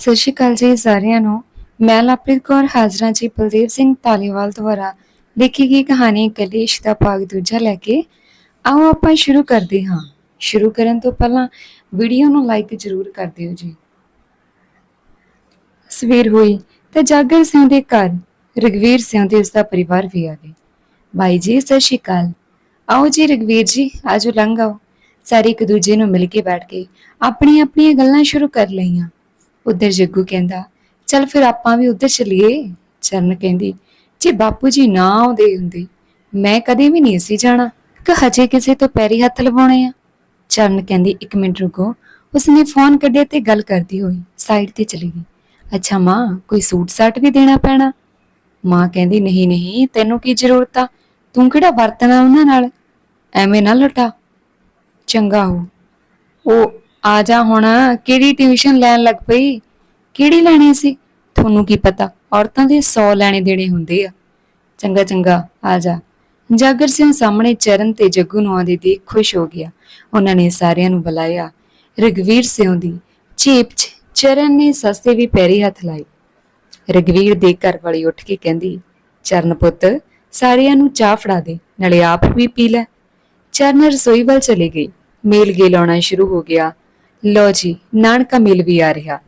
ਸਤਿ ਸ਼੍ਰੀ ਅਕਾਲ ਜੀ ਸਾਰਿਆਂ ਨੂੰ। ਮੈਂ ਲਵਪ੍ਰੀਤ ਕੌਰ, ਹਾਜ਼ਰਾਂ ਜੀ ਬਲਦੇਵ ਸਿੰਘ ਧਾਲੀਵਾਲ ਦੁਆਰਾ ਲਿਖੀ ਗਈ ਕਹਾਣੀ ਕਲੇਸ਼ ਦਾ ਭਾਗ ਦੂਜਾ ਲੈ ਕੇ। ਆਓ ਆਪਾਂ ਸ਼ੁਰੂ ਕਰਦੇ ਹਾਂ। ਸ਼ੁਰੂ ਕਰਨ ਤੋਂ ਪਹਿਲਾਂ ਵੀਡੀਓ ਨੂੰ ਲਾਈਕ ਜ਼ਰੂਰ ਕਰ ਦਿਓ ਜੀ। ਸਵੇਰ ਹੋਈ ਤੇ ਜਾਗਰ ਸਿੰਘ ਦੇ ਘਰ ਰਗਵੀਰ ਸਿੰਘ ਤੇ ਉਸ ਦਾ ਪਰਿਵਾਰ ਵੀ ਆ ਗਏ। ਬਾਈ ਜੀ, ਸਤਿ ਸ਼੍ਰੀ ਅਕਾਲ। ਆਓ ਜੀ ਰਗਵੀਰ ਜੀ, ਆਜੋ ਲੰਘ ਆਓ। ਸਾਰੇ ਇੱਕ ਦੂਜੇ ਨੂੰ ਮਿਲ ਕੇ ਬੈਠ ਕੇ ਆਪਣੀਆਂ ਆਪਣੀਆਂ ਗੱਲਾਂ ਸ਼ੁਰੂ ਕਰ ਲਈਆਂ। ਉਧਰ ਜੱਗੂ ਕਹਿੰਦਾ, ਚੱਲ ਫਿਰ ਆਪਾਂ ਵੀ ਉਧਰ ਚਲੀਏ। ਚਰਨ ਕਹਿੰਦੀ, ਜੇ ਬਾਪੂ ਜੀ ਨਾ ਆਉਂਦੇ ਹੁੰਦੇ, ਮੈਂ ਕਦੇ ਵੀ ਨਹੀਂ ਸੀ ਜਾਣਾ ਕਿ ਹਜੇ ਕਿਸੇ ਤੋਂ ਪੈਰੀ ਹੱਥ ਲਵਾਉਣੇ ਆ। ਚਰਨ ਕਹਿੰਦੀ, ਇੱਕ ਮਿੰਟ ਰੁਕੋ, ਉਸਨੇ ਫੋਨ ਕੱਢਿਆ ਤੇ ਗੱਲ ਕਰਦੀ ਹੋਈ ਸਾਈਡ ਤੇ ਚਲੀ ਗਈ। ਅੱਛਾ ਮਾਂ, ਕੋਈ ਸੂਟ ਸਾਟ ਵੀ ਦੇਣਾ ਪੈਣਾ? ਮਾਂ ਕਹਿੰਦੀ, ਨਹੀਂ ਨਹੀਂ, ਤੈਨੂੰ ਕੀ ਜ਼ਰੂਰਤ ਆ? ਤੂੰ ਕਿਹੜਾ ਵਰਤਣਾ ਉਹਨਾਂ ਨਾਲ? ਐਵੇਂ ਨਾ ਲਟਾ। ਚੰਗਾ ਹੋ। ਉਹ ਆ ਜਾ ਹੁਣ, ਕਿਹੜੀ ਟਿਊਸ਼ਨ ਲੈਣ ਲੱਗ ਪਈ? ਕਿਹੜੀ ਲੈਣੀ ਸੀ? ਤੁਹਾਨੂੰ ਕੀ ਪਤਾ, ਔਰਤਾਂ ਦੇ 100 ਲੈਣੇ ਦੇਣੇ ਹੁੰਦੇ ਆ। ਚੰਗਾ ਚੰਗਾ, ਆ ਜਾ। ਜਾਗਰ ਸਿੰਘ ਸਾਹਮਣੇ ਚਰਨ ਤੇ ਜੱਗੂ ਨੂੰ ਆਉਂਦੇ ਦੇਖ ਖੁਸ਼ ਹੋ ਗਿਆ। ਉਹਨਾਂ ਨੇ ਸਾਰਿਆਂ ਨੂੰ ਬੁਲਾਇਆ। ਰਗਵੀਰ ਸਿੰਘ ਦੀ ਚੇਪ 'ਚ ਚਰਨ ਨੇ ਸਸਤੇ ਵੀ ਪੈਰੀ ਹੱਥ ਲਾਏ। ਰਗਵੀਰ ਦੇ ਘਰ ਵਾਲੀ ਉੱਠ ਕੇ ਕਹਿੰਦੀ, ਚਰਨ ਪੁੱਤ, ਸਾਰਿਆਂ ਨੂੰ ਚਾਹ ਫੜਾ ਦੇ, ਨਾਲੇ ਆਪ ਵੀ ਪੀ ਲੈ। ਚਰਨ ਰਸੋਈ ਵੱਲ ਚਲੀ ਗਈ ਮੇਲ ਗੇ ਲਾਉਣਾ ਸ਼ੁਰੂ ਹੋ ਗਿਆ। ਲੋ ਜੀ, ਨਾਨਕਾ ਮੇਲ ਵੀ ਆ ਰਿਹਾ।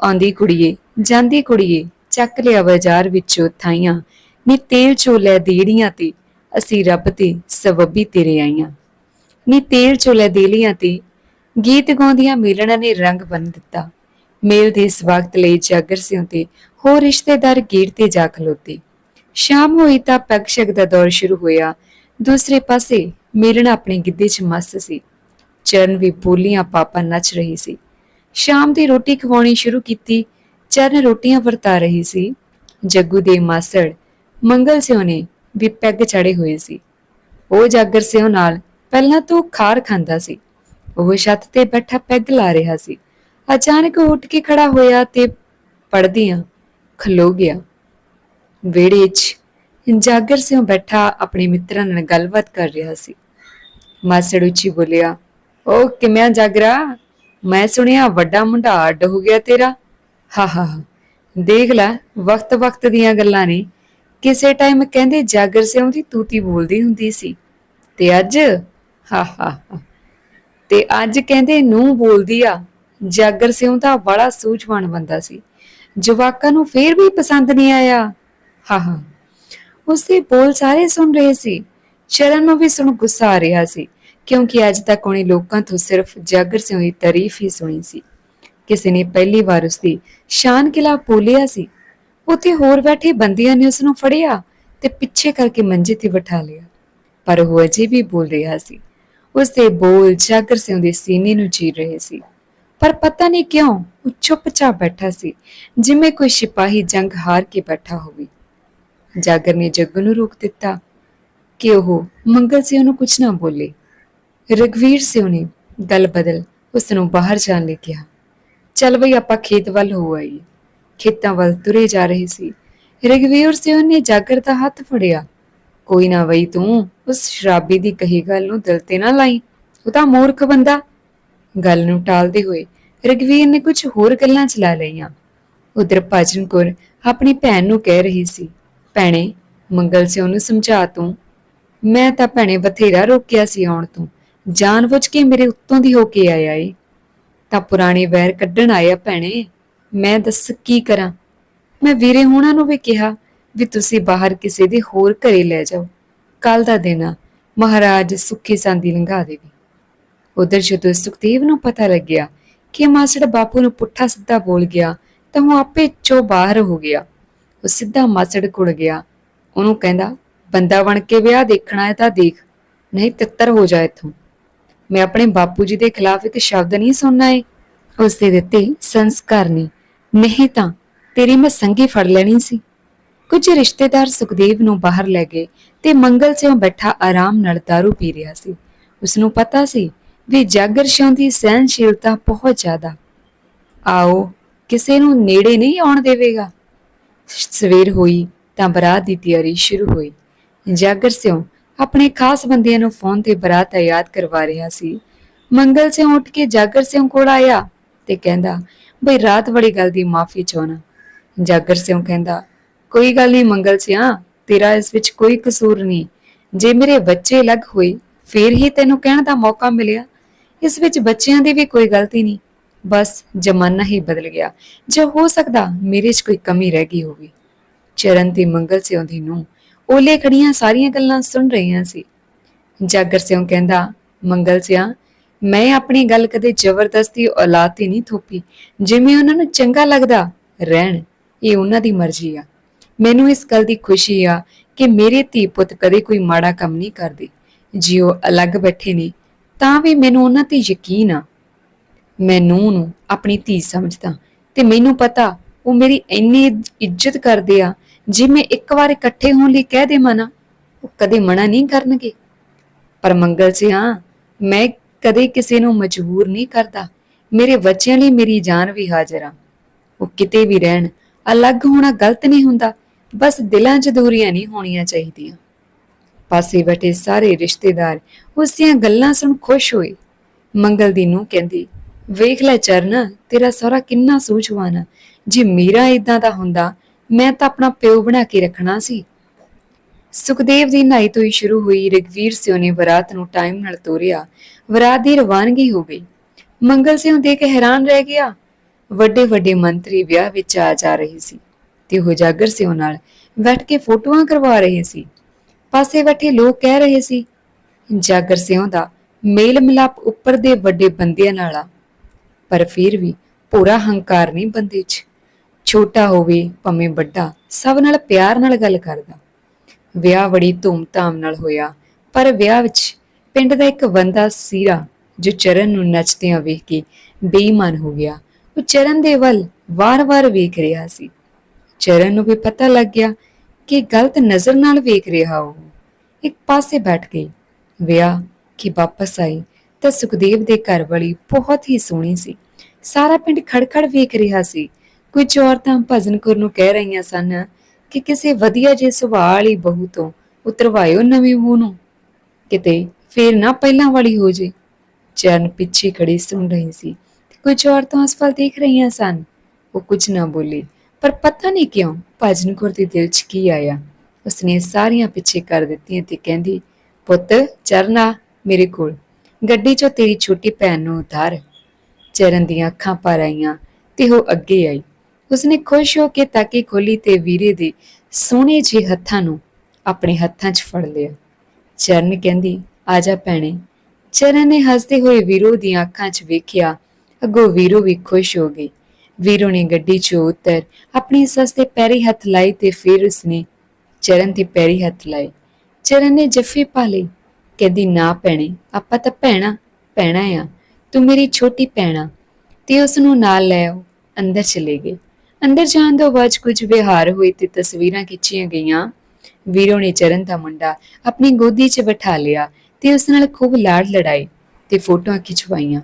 ਆਉਂਦੀ ਕੁੜੀਏ, ਜਾਂਦੀ ਕੁੜੀਏ, ਚੱਕ ਲਿਆ ਬਾਜ਼ਾਰ ਵਿੱਚੋਂ ਥਾਈਆਂ। ਨੀ ਤੇਲ ਚੋਲੇ ਦੇੜੀਆਂ ਤੇ, ਅਸੀਂ ਰੱਬ ਤੇ ਸਬੱਬੀ ਤੇਰੇ ਆਈਆਂ। ਨੀ ਤੇਲ ਚੋਲੇ ਦੇਲੀਆਂ ਤੇ, ਗੀਤ ਗਾਉਂਦੀਆਂ ਮੇਲਣਾ ਨੇ ਰੰਗ ਬੰਨ ਦਿੱਤਾ। ਮੇਲ ਦੇ ਸਵਾਗਤ ਲਈ ਜਾਗਰ ਸਿਉ ਤੇ, ਹੋਰ ਰਿਸ਼ਤੇਦਾਰ ਗੇਟ ਤੇ ਜਾ ਖਲੋਤੇ। ਸ਼ਾਮ ਹੋਈ ਤਾਂ ਪੈਗ ਸ਼ਗ ਦਾ ਦੌਰ ਸ਼ੁਰੂ ਹੋਇਆ। ਦੂਸਰੇ ਪਾਸੇ ਮੇਲਣਾ ਆਪਣੇ ਗਿੱਧੇ 'ਚ ਮਸਤ ਸੀ। ਚਰਨ ਵੀ ਬੋਲੀਆਂ ਪਾਪਾ ਨੱਚ ਰਹੀ ਸੀ। ਸ਼ਾਮ ਦੀ ਰੋਟੀ ਖਵਾਉਣੀ ਸ਼ੁਰੂ ਕੀਤੀ, ਚਰਨ ਰੋਟੀਆਂ ਵਰਤਾ ਰਹੀ ਸੀ। ਜੱਗੂ ਦੇ ਮਾਸੜ ਮੰਗਲ ਸਿਉ ਨੇ ਵੀ ਪੈਗ ਚੜੇ ਹੋਏ ਸੀ। ਉਹ ਜਾਗਰ ਸਿਉ ਨਾਲ ਪਹਿਲਾਂ ਤੋਂ ਖਾਰ ਖਾਂਦਾ ਸੀ। ਉਹ ਛੱਤ ਤੇ ਬੈਠਾ ਪੈਗ ਲਾ ਰਿਹਾ ਸੀ। ਅਚਾਨਕ ਉੱਠ ਕੇ ਖੜਾ ਹੋਇਆ ਤੇ ਪੜਦਿਆਂ ਖਲੋ ਗਿਆ। ਵਿਹੜੇ 'ਚ ਜਾਗਰ ਸਿਉ ਬੈਠਾ ਆਪਣੇ ਮਿੱਤਰਾਂ ਨਾਲ ਗੱਲਬਾਤ ਕਰ ਰਿਹਾ ਸੀ। ਮਾਸੜ ਉੱਚੀ ਬੋਲਿਆ ਉਹ ਕਿਵੇਂ ਜਾਗਰਾ? ਮੈਂ ਸੁਣਿਆ ਵੱਡਾ ਮੁੰਡਾ ਅੱਡ ਹੋ ਗਿਆ ਤੇਰਾ। ਹਾ ਹਾ ਦੇਖ ਲੈ ਵਕਤ ਵਕਤ ਦੀਆਂ ਗੱਲਾਂ ਨੇ। ਕਿਸੇ ਟਾਈਮ ਕਹਿੰਦੇ ਜਾਗਰ ਸਿਉਂ ਦੀ ਤੂਤੀ ਬੋਲਦੀ ਹੁੰਦੀ ਸੀ। ਤੇ ਅੱਜ? ਹਾ ਹਾ ਤੇ ਅੱਜ ਕਹਿੰਦੇ ਨੂੰ ਬੋਲਦੀ ਆ। ਜਾਗਰ ਸਿਉਂ ਦਾ ਬੜਾ ਸੂਝਵਾਨ ਬੰਦਾ ਸੀ। ਜਵਾਕਾਂ ਨੂੰ ਫੇਰ ਵੀ ਪਸੰਦ ਨਹੀਂ ਆਇਆ। ਹਾ ਹਾ। ਉਸਦੇ ਬੋਲ ਸਾਰੇ ਸੁਣ ਰਹੇ ਸੀ। ਸ਼ਰਨ ਨੂੰ ਵੀ ਸੁਣ ਗੁੱਸਾ ਆ ਰਿਹਾ ਸੀ। ਕਿਉਂਕਿ ਅੱਜ ਤੱਕ ਉਹਨੇ ਲੋਕਾਂ ਤੋਂ ਸਿਰਫ ਜਾਗਰ ਸਿੰਘ ਦੀ ਤਾਰੀਫ ਹੀ ਸੁਣੀ ਸੀ। ਕਿਸੇ ਨੇ ਪਹਿਲੀ ਵਾਰ ਉਸਦੀ ਸ਼ਾਨ ਕਿਲਾ ਬੋਲਿਆ ਸੀ। ਉੱਥੇ ਹੋਰ ਬੈਠੇ ਬੰਦਿਆਂ ਨੇ ਉਸ ਨੂੰ ਫੜਿਆ ਤੇ ਪਿੱਛੇ ਕਰਕੇ ਮੰਜੇ ਤੇ ਬਿਠਾ ਲਿਆ। ਪਰ ਉਹ ਅਜੇ ਵੀ ਬੋਲ ਰਿਹਾ ਸੀ। ਉਸਦੇ ਬੋਲ ਜਾਗਰ ਸਿੰਘ ਦੇ ਸੀਨੇ ਨੂੰ ਚੀਰ ਰਹੇ ਸੀ। ਪਰ ਪਤਾ ਨਹੀਂ ਕਿਉਂ ਉਹ ਚੁੱਪਚਾਪ ਬੈਠਾ ਸੀ, ਜਿਵੇਂ ਕੋਈ ਸਿਪਾਹੀ ਜੰਗ ਹਾਰ ਕੇ ਬੈਠਾ ਹੋਵੇ। ਜਾਗਰ ਨੇ ਜੱਗ ਨੂੰ ਰੋਕ ਦਿੱਤਾ ਕਿ ਉਹ ਮੰਗਲ ਸਿੰਘ ਨੂੰ ਕੁਝ ਨਾ ਬੋਲੇ। ਰਗਵੀਰ ਸਿੰਘ ਨੇ ਗੱਲ ਬਦਲ ਉਸ ਨੂੰ ਬਾਹਰ ਜਾਣ ਲਈ ਕਿਹਾ। ਚੱਲ ਬਈ ਆਪਾਂ ਖੇਤ ਵੱਲ ਹੋ ਆਈਏ। ਖੇਤਾਂ ਵੱਲ ਤੁਰੇ ਜਾ ਰਹੇ ਸੀ। ਰਗਵੀਰ ਸਿੰਘ ਨੇ ਜਾਗਰ ਦਾ ਹੱਥ ਫੜਿਆ। ਕੋਈ ਨਾ ਬਈ ਤੂੰ ਉਸ ਸ਼ਰਾਬੀ ਦੀ ਕਹੀ ਗੱਲ ਨੂੰ ਦਿਲ ਤੇ ਨਾ ਲਾਈ। ਉਹ ਤਾਂ ਮੂਰਖ ਬੰਦਾ। ਗੱਲ ਨੂੰ ਟਾਲਦੇ ਹੋਏ ਰਗਵੀਰ ਨੇ ਕੁਝ ਹੋਰ ਗੱਲਾਂ ਚਲਾ ਲਈਆਂ। ਉਧਰ ਭਜਨ ਕੌਰ ਆਪਣੀ ਭੈਣ ਨੂੰ ਕਹਿ ਰਹੀ ਸੀ, ਭੈਣੇ, ਮੰਗਲ ਸਿੰਘ ਨੂੰ ਸਮਝਾ ਤੂੰ। ਮੈਂ ਤਾਂ ਭੈਣੇ ਬਥੇਰਾ ਰੋਕਿਆ ਸੀ ਆਉਣ ਤੋਂ। ਜਾਣਬੁੱਝ ਕੇ ਮੇਰੇ ਉੱਤੋਂ ਦੀ ਹੋ ਕੇ ਆਇਆ ਏ। ਤਾਂ ਪੁਰਾਣੇ ਵੈਰ ਕੱਢਣ ਆਇਆ ਭੈਣੇ, ਮੈਂ ਦੱਸ ਕੀ ਕਰਾਂ? ਮੈਂ ਵੀਰੇ ਹੋਣਾ ਨੂੰ ਵੀ ਕਿਹਾ ਵੀ ਤੁਸੀਂ ਬਾਹਰ ਕਿਸੇ ਦੇ ਹੋਰ ਘਰੇ ਲੈ ਜਾਓ। ਕੱਲ ਦਾ ਦਿਨ ਆ, ਮਹਾਰਾਜ ਸੁੱਖੀ ਸਾਂਦੀ ਲੰਘਾ ਦੇਵੀ। ਉਧਰ ਜਦੋਂ ਸੁਖਦੇਵ ਨੂੰ ਪਤਾ ਲੱਗਿਆ ਕਿ ਮਾਸੜ ਬਾਪੂ ਨੂੰ ਪੁੱਠਾ ਸਿੱਧਾ ਬੋਲ ਗਿਆ, ਤਾਂ ਉਹ ਆਪੇ ਚੋਂ ਬਾਹਰ ਹੋ ਗਿਆ। ਉਹ ਸਿੱਧਾ ਮਾਸੜ ਕੋਲ ਗਿਆ। ਉਹਨੂੰ ਕਹਿੰਦਾ, ਬੰਦਾ ਬਣ ਕੇ ਵਿਆਹ ਦੇਖਣਾ ਹੈ ਤਾਂ ਦੇਖ, ਨਹੀਂ ਤਿੱਤਰ ਹੋ ਜਾ ਇੱਥੋਂ। ਮੈਂ ਆਪਣੇ ਬਾਪੂ ਜੀ ਦੇ ਖਿਲਾਫ ਇੱਕ ਸ਼ਬਦ ਨਹੀਂ ਸੁਣਨਾ ਏ। ਉਸ ਦੇ ਦਿੱਤੇ ਸੰਸਕਾਰ ਨੇ। ਨਹੀਂ ਤਾਂ ਤੇਰੀ ਮੈਂ ਸੰਗੀ ਫੜ ਲੈਣੀ ਸੀ। ਕੁਝ ਰਿਸ਼ਤੇਦਾਰ ਸੁਖਦੇਵ ਨੂੰ ਬਾਹਰ ਲੈ ਗਏ ਤੇ ਮੰਗਲ ਸਿੰਘ ਬੈਠਾ ਆਰਾਮ ਨਾਲ ਦਾਰੂ ਪੀ ਰਿਹਾ ਸੀ। ਉਸ ਨੂੰ ਪਤਾ ਸੀ ਵੀ ਜਾਗਰ ਸਿੰਘ ਦੀ ਸਹਿਨਸ਼ੀਲਤਾ ਬਹੁਤ ਜ਼ਿਆਦਾ। ਆਓ, ਕਿਸੇ ਨੂੰ ਨੇੜੇ ਨਹੀਂ ਆਉਣ ਦੇਵੇਗਾ। ਸਵੇਰ ਹੋਈ ਤਾਂ ਬਰਾਤ ਦੀ ਤਿਆਰੀ ਸ਼ੁਰੂ ਹੋਈ। ਜਾਗਰ ਸਿੰਘ ਆਪਣੇ ਖਾਸ ਬੰਦਿਆਂ ਨੂੰ ਫੋਨ ਤੇ ਬਰਾਤ ਯਾਦ ਕਰਵਾ ਰਿਹਾ ਸੀ। ਮੰਗਲ ਸਿੰਘ ਉੱਠ ਕੇ ਜਾਗਰ ਸਿੰਘ ਕੋਲ ਆਇਆ ਤੇ ਕਹਿੰਦਾ, ਬਈ ਰਾਤ ਵਾਲੀ ਗੱਲ ਦੀ ਮਾਫੀ ਚਾਹਣਾ ਜਾਗਰ ਸਿਉ ਕਹਿੰਦਾ, ਕੋਈ ਗੱਲ ਨਹੀਂ ਮੰਗਲ ਸਿਆ ਤੇਰਾ ਇਸ ਵਿੱਚ ਕੋਈ ਕਸੂਰ ਨਹੀਂ। ਜੇ ਮੇਰੇ ਬੱਚੇ ਅਲੱਗ ਹੋਏ, ਫੇਰ ਹੀ ਤੈਨੂੰ ਕਹਿਣ ਦਾ ਮੌਕਾ ਮਿਲਿਆ। ਇਸ ਵਿੱਚ ਬੱਚਿਆਂ ਦੀ ਵੀ ਕੋਈ ਗਲਤੀ ਨਹੀਂ। ਬਸ ਜ਼ਮਾਨਾ ਹੀ ਬਦਲ ਗਿਆ। ਜੇ ਹੋ ਸਕਦਾ ਮੇਰੇ 'ਚ ਕੋਈ ਕਮੀ ਰਹਿ ਗਈ ਹੋਵੇ। ਚਰਨ ਤੇ ਮੰਗਲ ਸਿਉਂ ਦੀ ਨੂੰ ਓਲੇ ਖੜੀਆਂ ਸਾਰੀਆਂ ਗੱਲਾਂ ਸੁਣ ਰਹੀਆਂ ਸੀ। ਜਾਗਰ ਸਿਉ ਕਹਿੰਦਾ, ਮੰਗਲ ਸਿਆ, ਮੈਂ ਆਪਣੀ ਗੱਲ ਕਦੇ ਜ਼ਬਰਦਸਤੀ ਔਲਾਦ ਤੇ ਨਹੀਂ ਥੋਪੀ। ਜਿਵੇਂ ਉਹਨਾਂ ਨੂੰ ਚੰਗਾ ਲੱਗਦਾ, ਰਹਿਣ, ਇਹ ਉਹਨਾਂ ਦੀ ਮਰਜ਼ੀ ਆ। ਮੈਨੂੰ ਇਸ ਗੱਲ ਦੀ ਖੁਸ਼ੀ ਆ ਕਿ ਮੇਰੇ ਧੀ ਪੁੱਤ ਕਦੇ ਕੋਈ ਮਾੜਾ ਕੰਮ ਨਹੀਂ ਕਰਦੇ। ਜੇ ਉਹ ਅਲੱਗ ਬੈਠੇ ਨੇ, ਤਾਂ ਵੀ ਮੈਨੂੰ ਉਹਨਾਂ ਤੇ ਯਕੀਨ ਆ। ਮੈਂ ਨੂੰਹ ਨੂੰ ਆਪਣੀ ਧੀ ਸਮਝਦਾ ਤੇ ਮੈਨੂੰ ਪਤਾ, ਉਹ ਮੇਰੀ ਇੰਨੀ ਇੱਜ਼ਤ ਕਰਦੇ ਆ ਜੇ ਮੈਂ ਇੱਕ ਵਾਰ ਇਕੱਠੇ ਹੋਣ ਲਈ ਕਹਿ ਦੇਵਾਂ ਨਾ, ਉਹ ਕਦੇ ਮਨਾ ਨਹੀਂ ਕਰਨਗੇ। ਪਰ ਮੰਗਲ ਸਿਆ, ਮੈਂ ਕਦੇ ਕਿਸੇ ਨੂੰ ਮਜਬੂਰ ਨਹੀਂ ਕਰਦਾ। ਮੇਰੇ ਬੱਚਿਆਂ ਲਈ ਮੇਰੀ ਜਾਨ ਵੀ ਹਾਜ਼ਰ ਆ। ਉਹ ਕਿਤੇ ਵੀ ਰਹਿਣ, ਅਲੱਗ ਹੋਣਾ ਗਲਤ ਨਹੀਂ ਹੁੰਦਾ, ਬਸ ਦਿਲਾਂ 'ਚ ਦੂਰੀਆਂ ਨਹੀਂ ਹੋਣੀਆਂ ਚਾਹੀਦੀਆਂ। ਪਾਸੇ ਬੈਠੇ ਸਾਰੇ ਰਿਸ਼ਤੇਦਾਰ ਉਸ ਦੀਆਂ ਗੱਲਾਂ ਸੁਣ ਖੁਸ਼ ਹੋਏ। ਮੰਗਲ ਦੀ ਨੂੰ ਕਹਿੰਦੀ, ਵੇਖ ਲੈ ਚਰਨ, ਤੇਰਾ ਸਹੁਰਾ ਕਿੰਨਾ ਸੂਝਵਾਨ ਆ। ਜੇ ਮੇਰਾ ਇਦਾਂ ਦਾ ਹੁੰਦਾ ਮੈਂ ਤਾਂ ਆਪਣਾ ਪਿਓ ਬਣਾ ਕੇ ਰੱਖਣਾ ਸੀ। ਸੁਖਦੇਵ ਦੀ ਨਹਾਈ ਤੋਂ ਹੀ ਸ਼ੁਰੂ ਹੋਈ ਰਗਵੀਰ ਸਿਓ ਨੇ ਬਰਾਤ ਨੂੰ ਟਾਈਮ ਨਾਲ ਤੋਰਿਆ। ਵਰਾਤ ਦੀ ਰਵਾਨਗੀ ਹੋ ਗਈ। ਮੰਗਲ ਸਿਉ ਦੇਖ ਕੇ ਹੈਰਾਨ ਰਹਿ ਗਿਆ। ਵੱਡੇ ਵੱਡੇ ਮੰਤਰੀ ਵਿਆਹ ਵਿੱਚ ਆ ਜਾ ਰਹੇ ਸੀ ਤੇ ਉਹ ਜਾਗਰ ਸਿਓ ਨਾਲ ਬੈਠ ਕੇ ਫੋਟੋਆਂ ਕਰਵਾ ਰਹੇ ਸੀ। ਪਾਸੇ ਬੈਠੇ ਲੋਕ ਕਹਿ ਰਹੇ ਸੀ, ਜਾਗਰ ਸਿਉ ਦਾ ਮੇਲ ਮਿਲਾਪ ਉੱਪਰ ਦੇ ਵੱਡੇ ਬੰਦਿਆਂ ਨਾਲ ਆ। ਪਰ ਫਿਰ ਵੀ ਪੂਰਾ ਹੰਕਾਰ ਨਹੀਂ ਬੰਦੇ 'ਚ। ਛੋਟਾ ਹੋਵੇ, ਭਾਵੇਂ ਵੱਡਾ, ਸਭ ਨਾਲ ਪਿਆਰ ਨਾਲ ਗੱਲ ਕਰਦਾ। ਵਿਆਹ ਬੜੀ ਧੂਮ-ਧਾਮ ਨਾਲ ਹੋਇਆ, ਪਰ ਵਿਆਹ ਵਿੱਚ ਪਿੰਡ ਦਾ ਇੱਕ ਬੰਦਾ ਸੀਰਾ, ਜੋ ਚਰਨ ਨੂੰ ਨੱਚਦਿਆਂ ਵੇਖ ਕੇ ਬੇਈਮਾਨ ਹੋ ਗਿਆ। ਉਹ ਚਰਨ ਦੇ ਵੱਲ ਵਾਰ-ਵਾਰ ਵੇਖ ਰਿਹਾ ਸੀ। ਚਰਨ ਨੂੰ ਵੀ ਪਤਾ ਲੱਗ ਗਿਆ ਕਿ ਗਲਤ ਨਜ਼ਰ ਨਾਲ ਵੇਖ ਰਿਹਾ ਉਹ। ਇੱਕ ਪਾਸੇ ਬੈਠ ਗਈ। ਵਿਆਹ ਕਿ ਵਾਪਸ ਆਈ ਤਾਂ ਸੁਖਦੇਵ ਦੇ ਘਰ ਵਾਲੀ ਬਹੁਤ ਹੀ ਸੋਹਣੀ ਸੀ। ਸਾਰਾ ਪਿੰਡ ਖੜਖੜ ਵੇਖ ਰਿਹਾ ਸੀ। ਕੁਝ ਔਰਤਾਂ ਭਜਨ ਕਰ ਨੂੰ ਕਹਿ ਰਹੀਆਂ ਸਨ ਕਿ ਕਿਸੇ ਵਧੀਆ ਜੇ ਸੁਭਾਅ ਵਾਲੀ ਬਹੂ ਤੋਂ ਉਤਰਵਾਇਓ ਨਵੀਂ ਬਹੂ ਨੂੰ। ਕਿਤੇ ਫੇਰ ਨਾ ਪਹਿਲਾਂ ਵਾਲੀ ਹੋ ਜੇ। ਚਰਨ ਪਿੱਛੇ ਖੜੀ ਸੁਣ ਰਹੀ ਸੀ। ਕੁਝ ਔਰਤਾਂ ਉਸ ਵੱਲ ਦੇਖ ਰਹੀਆਂ ਸਨ। ਉਹ ਕੁਝ ਨਾ ਬੋਲੀ, ਪਰ ਪਤਾ ਨਹੀਂ ਕਿਉਂ ਭਜਨ ਕੌਰ ਦੇ ਦਿਲ 'ਚ ਕੀ ਆਇਆ। ਉਸਨੇ ਸਾਰੀਆਂ ਪਿੱਛੇ ਕਰ ਦਿੱਤੀਆਂ ਤੇ ਕਹਿੰਦੀ, ਪੁੱਤ, ਚਰਨਾ ਮੇਰੇ ਕੋਲ। ਗੱਡੀ 'ਚੋਂ ਤੇਰੀ ਛੋਟੀ ਭੈਣ ਨੂੰ ਉਤਾਰ। ਚਰਨ ਦੀਆਂ ਅੱਖਾਂ ਭਰ ਆਈਆਂ ਤੇ ਉਹ ਅੱਗੇ ਆਈ। ਉਸਨੇ ਖੁਸ਼ ਹੋ ਕੇ ਤਾਕੀ ਖੋਲੀ ਤੇ ਵੀਰੇ ਦੇ ਸੋਹਣੇ ਜਿਹੇ ਹੱਥਾਂ ਨੂੰ ਆਪਣੇ ਹੱਥਾਂ 'ਚ ਫੜ ਲਿਆ। ਚਰਨ ਕਹਿੰਦੀ, ਆ ਜਾ ਭੈਣੇ। ਚਰਨ ਨੇ ਹੱਸਦੇ ਹੋਏ ਵੀਰੋ ਦੀਆਂ ਅੱਖਾਂ 'ਚ ਵੇਖਿਆ, ਅੱਗੋਂ ਵੀਰੋ ਵੀ ਖੁਸ਼ ਹੋ ਗਈ ਵੀਰੋ ਨੇ ਗੱਡੀ 'ਚੋਂ ਉਤਰ ਆਪਣੀ ਸੱਸ ਦੇ ਪੈਰੀ ਹੱਥ ਲਾਈ ਤੇ ਫਿਰ ਉਸਨੇ ਚਰਨ ਦੇ ਪੈਰੀ ਹੱਥ ਲਾਏ। ਚਰਨ ਨੇ ਜੱਫੇ ਪਾ ਲਈ ਕਹਿੰਦੀ, ਨਾ ਭੈਣੇ, ਆਪਾਂ ਤਾਂ ਭੈਣਾ ਭੈਣਾ ਆ। ਤੂੰ ਮੇਰੀ ਛੋਟੀ ਭੈਣਾ ਤੇ ਉਸ ਨੂੰ ਨਾਲ ਲੈ ਆਓ, ਅੰਦਰ ਚਲੇ ਗਏ। ਅੰਦਰ ਜਾਣ ਤੋਂ ਬਾਅਦ ਕੁਝ ਵਿਹਾਰ ਹੋਏ ਤੇ ਤਸਵੀਰਾਂ ਖਿੱਚੀਆਂ ਗਈਆਂ। ਵੀਰੋ ਨੇ ਚਰਨ ਦਾ ਮੁੰਡਾ ਆਪਣੀ ਗੋਦੀ 'ਚ ਬਿਠਾ ਲਿਆ ਤੇ ਉਸ ਨਾਲ ਖੂਬ ਲਾੜ ਲੜਾਈ ਤੇ ਫੋਟੋਆਂ ਖਿਚਵਾਈਆਂ।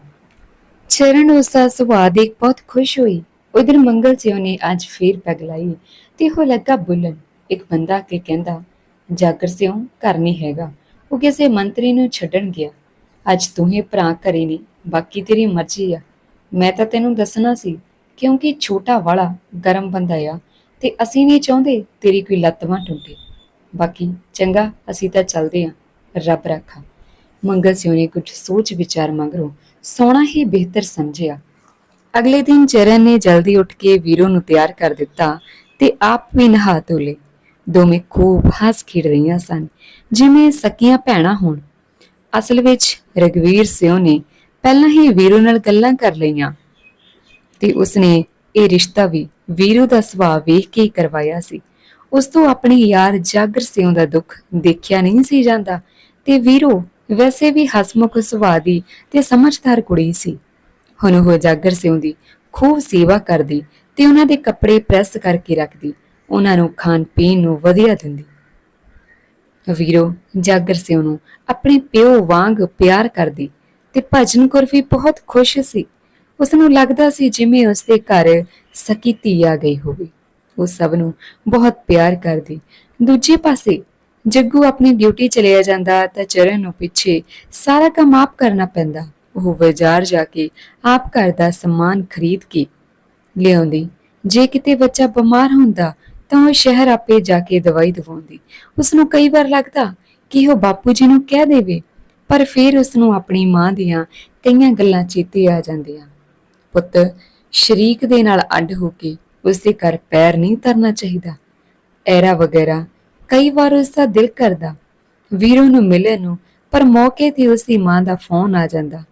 ਚਰਨ ਉਸ ਦਾ ਸੁਭਾਅ ਦੇਖ ਬਹੁਤ ਖੁਸ਼ ਹੋਈ। ਉਧਰ ਮੰਗਲ ਸਿਓ ਨੇ ਅੱਜ ਫੇਰ ਪੈਗ ਲਾਈ ਤੇ ਉਹ ਲੱਗਾ ਬੁੱਲਣ ਇੱਕ ਬੰਦਾ ਕੇ ਕਹਿੰਦਾ, ਜਾਗਰ ਸਿਓ ਘਰ ਨਹੀਂ ਹੈਗਾ। ਉਹ ਕਿਸੇ ਮੰਤਰੀ ਨੂੰ ਛੱਡਣ ਗਿਆ। ਅੱਜ ਤੂੰ ਹੀ ਭਰਾ ਘਰੇ ਨਹੀਂ, ਬਾਕੀ ਤੇਰੀ ਮਰਜ਼ੀ ਆ। ਮੈਂ ਤਾਂ ਤੈਨੂੰ ਦੱਸਣਾ ਸੀ ਕਿਉਂਕਿ ਛੋਟਾ ਵਾਲਾ ਗਰਮ ਬੰਦਾ ਆ ਤੇ ਅਸੀਂ ਨਹੀਂ ਚਾਹੁੰਦੇ ਤੇਰੀ ਕੋਈ ਲੱਤ ਬਾਂਹ ਟੁੱਟੇ। ਬਾਕੀ ਚੰਗਾ, ਅਸੀਂ ਤਾਂ ਚੱਲਦੇ ਆਂ। ਰੱਬ ਰੱਖਾ। ਮੰਗਲ ਸਿਓ ਨੇ ਕੁਝ ਸੋਚ ਵਿਚਾਰ ਮਗਰੋਂ ਸੋਣਾ ਹੀ ਬਿਹਤਰ ਸਮਝਿਆ। ਅਗਲੇ ਦਿਨ ਚਰਨ ਨੇ ਜਲਦੀ ਉੱਠ ਕੇ ਵੀਰੋ ਨੂੰ ਤਿਆਰ ਕਰ ਦਿੱਤਾ ਤੇ ਆਪ ਵੀ ਨਹਾ ਧੋਲੇ। ਦੋਵੇਂ ਖੂਬ ਹੱਸ ਖੇਡ ਰਹੀਆਂ ਸਨ, ਜਿਵੇਂ ਸਕੀਆਂ ਭੈਣਾਂ ਹੋਣ। ਅਸਲ ਵਿੱਚ ਰਗਵੀਰ ਸਿਓ ਨੇ ਪਹਿਲਾਂ ਹੀ ਵੀਰੋ ਨਾਲ ਗੱਲਾਂ ਕਰ ਲਈਆਂ। ਤੇ ਉਸਨੇ ਇਹ ਰਿਸ਼ਤਾ ਵੀ ਵੀਰੂ ਦਾ ਸੁਭਾਅ ਵੇਖ ਕੇ ਹੀ ਕਰਵਾਇਆ ਸੀ। ਉਸ ਤੋਂ ਆਪਣੇ ਯਾਰ ਜਾਗਰ ਸਿਉਂ ਦਾ ਦੁੱਖ ਦੇਖਿਆ ਨਹੀਂ ਸੀ ਜਾਂਦਾ ਤੇ ਵੀਰੂ ਵੈਸੇ ਵੀ ਹਸਮੁਖ ਸੁਭਾਅ ਦੀ ਤੇ ਸਮਝਦਾਰ ਕੁੜੀ ਸੀ। ਹੁਣ ਉਹ ਜਾਗਰ ਸਿਉਂ ਦੀ ਖੂਬ ਸੇਵਾ ਕਰਦੀ ਤੇ ਉਹਨਾਂ ਦੇ ਕੱਪੜੇ ਪ੍ਰੈਸ ਕਰਕੇ ਰੱਖਦੀ, ਉਹਨਾਂ ਨੂੰ ਖਾਣ ਪੀਣ ਨੂੰ ਵਧੀਆ ਦਿੰਦੀ। ਵੀਰੋ ਜਾਗਰ ਸਿਉਂ ਨੂੰ ਆਪਣੇ ਪਿਓ ਵਾਂਗ ਪਿਆਰ ਕਰਦੀ ਤੇ ਭਜਨ ਕੌਰ ਵੀ ਬਹੁਤ ਖੁਸ਼ ਸੀ। ਉਸ ਨੂੰ ਲੱਗਦਾ ਸੀ ਜਿਵੇਂ ਉਸ ਦੇ ਘਰ ਸਕੀ ਧੀ ਆ ਗਈ ਹੋਵੇ। ਉਹ ਸਭ ਨੂੰ ਬਹੁਤ ਪਿਆਰ ਕਰਦੀ। ਦੂਜੇ ਪਾਸੇ ਜੱਗੂ ਆਪਣੀ ਡਿਊਟੀ ਚਲਿਆ ਜਾਂਦਾ ਤਾਂ ਚਰਨ ਨੂੰ ਪਿੱਛੇ ਸਾਰਾ ਕੰਮ ਆਪ ਕਰਨਾ ਪੈਂਦਾ। ਉਹ ਬਾਜ਼ਾਰ ਜਾ ਕੇ ਆਪ ਘਰ ਦਾ ਸਮਾਨ ਖਰੀਦ ਕੇ ਲਿਆਉਂਦੀ। ਜੇ ਕਿਤੇ ਬੱਚਾ ਬਿਮਾਰ ਹੁੰਦਾ ਤਾਂ ਉਹ ਸ਼ਹਿਰ ਆਪੇ ਜਾ ਕੇ ਦਵਾਈ ਦਵਾਉਂਦੀ। ਉਸ ਨੂੰ ਕਈ ਵਾਰ ਲੱਗਦਾ ਕਿ ਉਹ ਬਾਪੂ ਜੀ ਨੂੰ ਕਹਿ ਦੇਵੇ, ਪਰ ਫਿਰ ਉਸ ਨੂੰ ਆਪਣੀ ਮਾਂ ਦੀਆਂ ਕਈਆਂ ਗੱਲਾਂ ਚੇਤੇ ਆ ਜਾਂਦੀਆਂ। ਪੁੱਤ, ਸ਼ਰੀਕ ਦੇ ਨਾਲ ਅੱਡ ਹੋ ਕੇ ਉਸ ਦੇ ਘਰ ਪੈਰ ਨਹੀਂ ਧਰਨਾ ਚਾਹੀਦਾ। ਐਰਾ ਵਗੈਰਾ ਕਈ ਵਾਰ ਉਸ ਦਾ ਦਿਲ ਕਰਦਾ। ਵੀਰੋ ਨੂੰ ਮਿਲਣ ਨੂੰ, ਪਰ ਮੌਕੇ ਤੇ ਉਸ ਦੀ ਮਾਂ ਦਾ ਫੋਨ ਆ ਜਾਂਦਾ।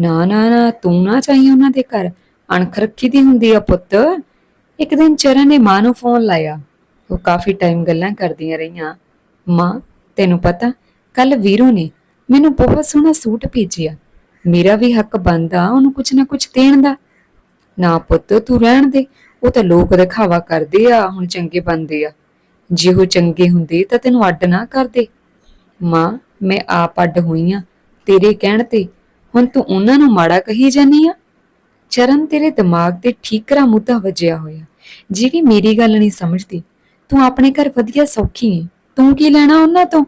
ਨਾ ਨਾ ਨਾ, ਤੂੰ ਨਾ ਚਾਹੀ ਉਹਨਾਂ ਦੇ ਘਰ। ਅਣਖ ਰੱਖੀ ਦੀ ਹੁੰਦੀ ਆ ਪੁੱਤ। ਇੱਕ ਦਿਨ ਚਰਨ ਨੇ ਮਾਂ ਨੂੰ ਫੋਨ ਲਾਇਆ। ਉਹ ਕਾਫੀ ਟਾਈਮ ਗੱਲਾਂ ਕਰਦੀਆਂ ਰਹੀਆਂ। ਮਾਂ, ਤੈਨੂੰ ਪਤਾ ਕੱਲ ਵੀਰੋ ਨੇ ਮੈਨੂੰ ਬਹੁਤ ਸੋਹਣਾ ਸੂਟ ਭੇਜਿਆ। ਮੇਰਾ ਵੀ ਹੱਕ ਬਣਦਾ ਉਹਨੂੰ ਕੁਝ ਨਾ ਕੁਝ ਦੇਣ ਦਾ। ਨਾ ਪੁੱਤ, ਤੂੰ ਰਹਿਣ ਦੇ। ਉਹ ਤਾਂ ਲੋਕ ਦਿਖਾਵਾ ਕਰਦੇ ਆ, ਹੁਣ ਚੰਗੇ ਬਣਦੇ ਆ। ਜੇ ਉਹ ਚੰਗੇ ਹੁੰਦੇ ਤਾਂ ਤੈਨੂੰ ਅੱਡ ਨਾ ਕਰਦੇ। ਮਾਂ, ਮੈਂ ਆਪ ਅੱਡ ਹੋਈ ਆ, ਤੇਰੇ ਕਹਿਣ ਤੇ। ਹੁਣ ਤੂੰ ਉਹਨਾਂ ਨੂੰ ਮਾੜਾ ਕਹੀ ਜਾਨੀ ਆ? ਚਰਨ ਤੇਰੇ ਦਿਮਾਗ ਤੇ ਠੀਕਰਾ ਮੁੱਦਾ ਵੱਜਿਆ ਹੋਇਆ। ਜਿਹੜੀ ਮੇਰੀ ਗੱਲ ਨਹੀਂ ਸਮਝਦੀ, ਤੂੰ ਆਪਣੇ ਘਰ ਵਧੀਆ ਸੌਖੀ ਹੈ ਤੂੰ ਕੀ ਲੈਣਾ ਉਹਨਾਂ ਤੋਂ?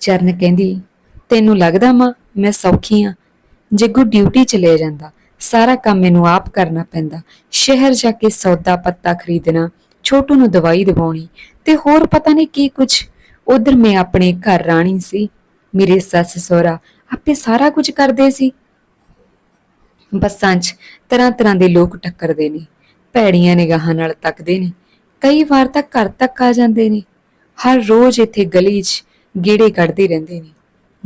ਚਰਨ ਕਹਿੰਦੀ, ਤੈਨੂੰ ਲੱਗਦਾ ਮਾਂ ਮੈਂ ਸੌਖੀ ਆ। ਜੱਗੂ ਡਿਊਟੀ ਚਲੇ ਜਾਂਦਾ, ਸਾਰਾ ਕੰਮ ਮੈਨੂੰ ਆਪ ਕਰਨਾ ਪੈਂਦਾ। ਸ਼ਹਿਰ ਜਾ ਕੇ ਸੌਦਾ ਪੱਤਾ ਖਰੀਦਣਾ, ਛੋਟੂ ਨੂੰ ਦਵਾਈ ਦਿਵਾਉਣੀ, ਤੇ ਹੋਰ ਪਤਾ ਨਹੀਂ ਕੀ ਕੁਝ ਉਧਰ ਮੈਂ ਆਪਣੇ ਘਰ ਰਾਣੀ ਸੀ। ਮੇਰੇ ਸੱਸ ਸਹੁਰਾ ਆਪੇ ਸਾਰਾ ਕੁਝ ਕਰਦੇ ਸੀ। ਬੱਸਾਂ 'ਚ ਤਰ੍ਹਾਂ ਤਰ੍ਹਾਂ ਦੇ ਲੋਕ ਟੱਕਰਦੇ ਨੇ। ਭੈੜੀਆਂ ਨਿਗਾਹਾਂ ਨਾਲ ਤੱਕਦੇ ਨੇ। ਕਈ ਵਾਰ ਤਾਂ ਘਰ ਤੱਕ ਆ ਜਾਂਦੇ ਨੇ। ਹਰ ਰੋਜ਼ ਇੱਥੇ ਗਲੀ 'ਚ ਗੇੜੇ ਕੱਢਦੇ ਰਹਿੰਦੇ ਨੇ।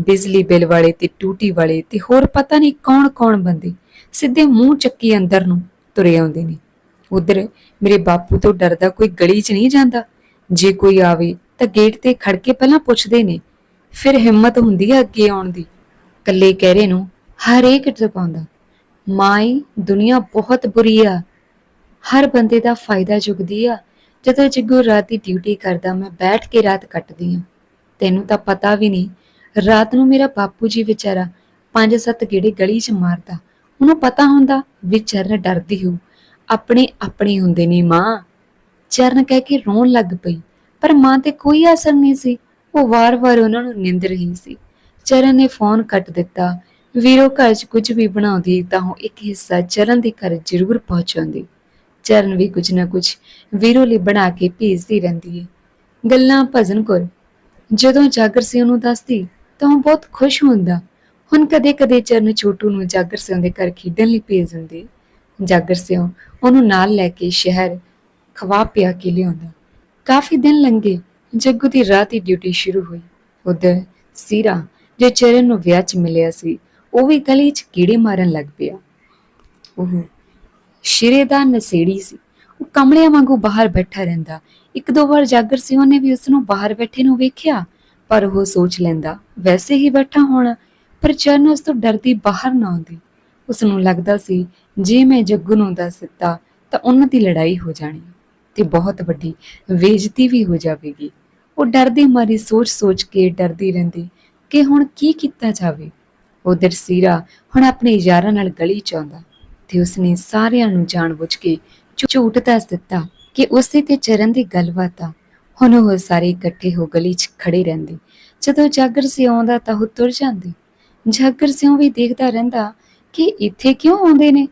ਬਿਜਲੀ ਬਿੱਲ ਵਾਲੇ ਤੇ ਟੂਟੀ ਵਾਲੇ ਤੇ ਹੋਰ ਪਤਾ ਨਹੀਂ ਕੌਣ-ਕੌਣ ਬੰਦੇ ਸਿੱਧੇ ਮੂੰਹ ਚੱਕੀ ਅੰਦਰ ਨੂੰ ਤੁਰੇ ਆਉਂਦੇ ਨੇ। ਉਧਰ ਮੇਰੇ ਬਾਪੂ ਤੋਂ ਡਰਦਾ ਕੋਈ ਗਲੀ 'ਚ ਨਹੀਂ ਜਾਂਦਾ। ਜੇ ਕੋਈ ਆਵੇ ਤਾਂ ਗੇਟ ਤੇ ਖੜ ਕੇ ਪਹਿਲਾਂ ਪੁੱਛਦੇ ਨੇ, ਫਿਰ ਹਿੰਮਤ ਹੁੰਦੀ ਹੈ ਅੱਗੇ ਆਉਣ ਦੀ। ਕੱਲੇ ਕਹਿਰੇ ਨੂੰ ਹਰੇਕ ਟਪਾਉਂਦਾ ਮਾਈ ਦੁਨੀਆ ਬਹੁਤ ਬੁਰੀ ਆ। ਹਰ ਬੰਦੇ ਦਾ ਫਾਇਦਾ ਚੁੱਕਦੀ ਆ। ਜਦੋਂ ਜਿੱਗੂ ਰਾਤ ਦੀ ਡਿਊਟੀ ਕਰਦਾ ਮੈਂ ਬੈਠ ਕੇ ਰਾਤ ਕੱਟਦੀ ਆ। ਤੈਨੂੰ ਤਾਂ ਪਤਾ ਵੀ ਨਹੀਂ ਰਾਤ ਨੂੰ ਮੇਰਾ ਬਾਪੂ ਜੀ ਵਿਚਾਰਾ ਪੰਜ ਸੱਤ ਗੇੜੇ ਗਲੀ 'ਚ ਮਾਰਦਾ। ਉਹਨੂੰ ਪਤਾ ਹੁੰਦਾ ਵੀ ਚਰਨ ਡਰਦੀ ਹੋ ਆਪਣੇ ਆਪਣੇ ਹੁੰਦੇ ਨੇ ਮਾਂ। ਚਰਨ ਕਹਿ ਕੇ ਰੋਣ ਲੱਗ ਪਈ, ਪਰ ਮਾਂ ਤੇ ਕੋਈ ਅਸਰ ਨਹੀਂ ਸੀ। ਉਹ ਵਾਰ-ਵਾਰ ਉਹਨਾਂ ਨੂੰ ਨਿੰਦ ਰਹੀ ਸੀ। ਚਰਨ ਨੇ ਫੋਨ ਕੱਟ ਦਿੱਤਾ। ਵੀਰੋ, ਘਰ 'ਚ ਕੁਝ ਵੀ ਬਣਾਉਂਦੀ ਤਾਂ ਉਹ ਇੱਕ ਹਿੱਸਾ ਚਰਨ ਦੇ ਘਰ ਜ਼ਰੂਰ ਪਹੁੰਚਾਉਂਦੀ। ਚਰਨ ਵੀ ਕੁਝ ਨਾ ਕੁਝ ਵੀਰੋ ਲਈ ਬਣਾ ਕੇ ਭੇਜਦੀ ਰਹਿੰਦੀ ਹੈ ਗੱਲਾਂ ਭਜਨ ਕਰ ਜਦੋਂ ਜਾਗਰ ਸਿੰਘ ਉਹਨੂੰ ਦੱਸਦੀ ਤਾਂ ਉਹ ਬਹੁਤ ਖੁਸ਼ ਹੁੰਦਾ। ਹੁਣ ਕਦੇ-ਕਦੇ ਚਰਨ ਛੋਟੂ ਨੂੰ ਜਾਗਰ ਸਿੰਘ ਦੇ ਘਰ ਖੇਡਣ ਲਈ ਭੇਜ ਦਿੰਦੇ। ਜਾਗਰ ਸਿੰਘ ਉਹਨੂੰ ਨਾਲ ਲੈ ਕੇ ਸ਼ਹਿਰ ਖਵਾ ਪਿਆ ਕੇ ਲਿਆਉਂਦਾ। ਕਾਫੀ ਦਿਨ ਲੰਘੇ, ਜੱਗੂ ਦੀ ਰਾਤ ਦੀ ਡਿਊਟੀ ਸ਼ੁਰੂ ਹੋਈ। ਉਧਰ ਸੀਰਾ, ਜੋ ਚਰਨ ਨੂੰ ਵਿਆਹ 'ਚ ਮਿਲਿਆ ਸੀ, ਉਹ ਵੀ ਗਲੀ 'ਚ ਕੀੜੇ ਮਾਰਨ ਲੱਗ ਪਿਆ। ਉਹ ਸ਼ਿਰੇ ਦਾ ਨਸੇੜੀ ਸੀ। ਉਹ ਕਮਲਿਆਂ ਵਾਂਗੂ ਬਾਹਰ ਬੈਠਾ ਰਹਿੰਦਾ। ਇੱਕ ਦੋ ਵਾਰ ਜਾਗਰ ਸਿੰਘ ਨੇ ਵੀ ਉਸ ਨੂੰ ਬਾਹਰ ਬੈਠੇ ਨੂੰ ਵੇਖਿਆ। ਪਰ ਉਹ ਸੋਚ ਲੈਂਦਾ, ਵੈਸੇ ਹੀ ਬੈਠਾ ਹੋਣਾ, ਪਰ ਚਰਨ ਉਸ ਤੋਂ ਡਰਦੀ ਬਾਹਰ ਨਾ ਆਉਂਦੀ। ਉਸ ਨੂੰ ਲੱਗਦਾ ਸੀ, ਜੇ ਮੈਂ ਜੱਗੂ ਨੂੰ ਦੱਸ ਦਿੱਤਾ, ਤਾਂ ਉਹਨਾਂ ਦੀ ਲੜਾਈ ਹੋ ਜਾਣੀ ਤੇ ਬਹੁਤ ਵੱਡੀ ਬੇਇੱਜ਼ਤੀ ਵੀ ਹੋ ਜਾਵੇਗੀ। ਉਹ ਡਰਦੇ ਮਾਰੀ ਸੋਚ-ਸੋਚ ਕੇ ਡਰਦੀ ਰਹਿੰਦੀ ਕਿ ਹੁਣ ਕੀ ਕੀਤਾ ਜਾਵੇ। ਉਧਰ ਸੀਰਾ ਹੁਣ ਆਪਣੇ ਯਾਰਾਂ ਨਾਲ ਗਲੀ ਚ ਆਉਂਦਾ ਤੇ ਉਸਨੇ ਸਾਰਿਆਂ ਨੂੰ ਜਾਣਬੁੱਝ ਕੇ ਝੂਠ ਦੱਸ ਦਿੱਤਾ ਕਿ ਉਸੇ ਤੇ ਚਰਨ ਦੀ ਗੱਲਬਾਤ ਆ। ਹੁਣ ਉਹ ਸਾਰੇ ਇਕੱਠੇ ਹੋ ਗਲੀ 'ਚ ਖੜੇ ਰਹਿੰਦੇ। ਜਦੋਂ ਜਾਗਰ ਸਿੰਘ ਆਉਂਦਾ ਤਾਂ ਉਹ ਤੁਰ ਜਾਂਦੇ। ਜਾਗਰ ਸਿੰਘ ਵੀ ਦੇਖਦਾ ਰਹਿੰਦਾ ਕਿ ਇੱਥੇ ਕਿਉਂ ਆਉਂਦੇ ਨੇ?